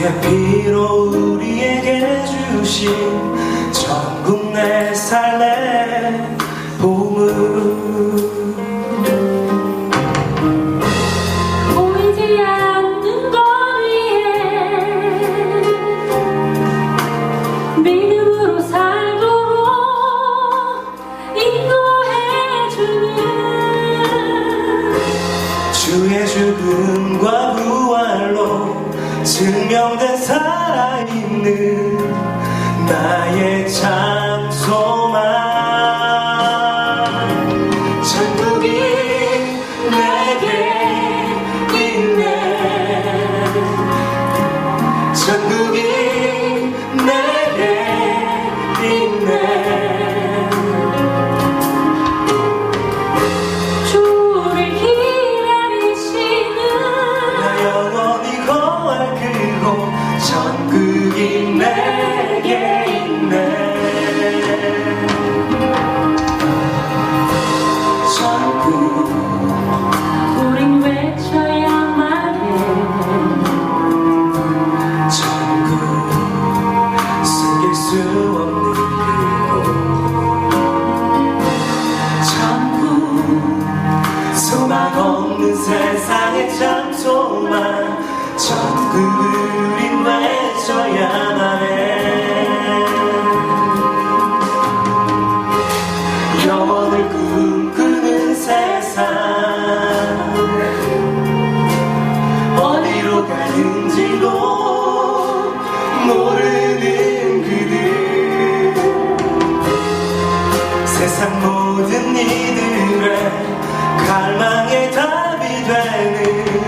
주의 피로 우리에게 주신 전국 내 삶의 보물. 보이지 않는 것 위에 믿음으로 살도록 인도해주는 주의 죽음과 증명된 살아있는 나의 참 소망 천국이 내게 있네. 천국이 없는 없는 세상의 참 소망 천국 우 세상 모든 이들의 갈망의 답이 되는